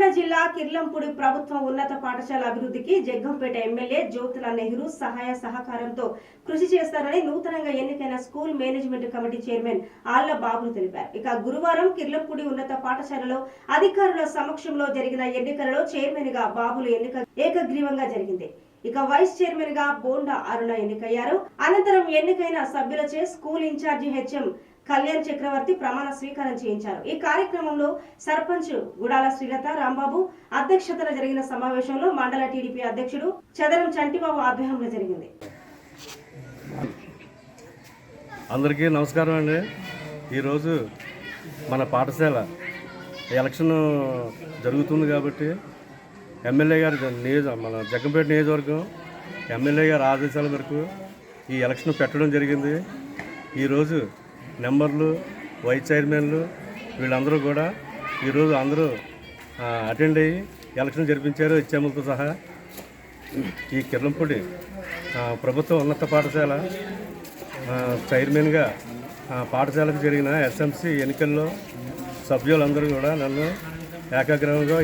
కాకినాడ జిల్లా కిర్లంపూడి ప్రభుత్వ ఉన్నత పాఠశాల అభివృద్ధికి జగ్గంపేట ఎమ్మెల్యే జ్యోతుల నెహ్రూ సహాయ సహకారంతో కృషి చేస్తారని నూతనంగా ఎన్నికైన స్కూల్ మేనేజ్మెంట్ కమిటీ చైర్మన్ ఆళ్ళ బాబులు తెలిపారు. ఇక గురువారం కిర్లంపూడి ఉన్నత పాఠశాలలో అధికారుల సమక్షంలో జరిగిన ఎన్నికలలో చైర్మన్గా బాబులు ఎన్నిక ఏకగ్రీవంగా జరిగింది. ఇక వైస్ చైర్మన్గా బోండా అరుణ ఎన్నికయ్యారు. అనంతరం ఎన్నికైన సభ్యులచే school incharge HM Kalyan Chakravarthi ప్రమాణ స్వీకారం చేయించారు. ఈ కార్యక్రమంలో సర్పంచ్ గుడాల శ్రీలత రాంబాబు అధ్యక్షతన జరిగిన సమావేశంలో మండల టీడీపీ అధ్యక్షుడు చదరం చంటిబాబు ఆధ్వర్యంలో జరిగింది. అందరికీ నమస్కారం అండి. ఈరోజు మన పాఠశాల ఎలక్షన్ జరుగుతుంది కాబట్టి ఎమ్మెల్యే గారి నియోజ మన జగ్గంపేట నియోజకవర్గం ఎమ్మెల్యే గారి ఆదేశాల మేరకు ఈ ఎలక్షన్ పెట్టడం జరిగింది. ఈరోజు నెంబర్లు వైస్ చైర్మన్లు వీళ్ళందరూ కూడా ఈరోజు అందరూ అటెండ్ అయ్యి ఎలక్షన్ జరిపించారు. హెచ్ఎంఎల్తో సహా ఈ కిర్లంపూడి ప్రభుత్వ ఉన్నత పాఠశాల చైర్మన్గా పాఠశాలకు జరిగిన ఎస్ఎంసి ఎన్నికల్లో సభ్యులందరూ కూడా నన్ను ఏకాగ్రహంగా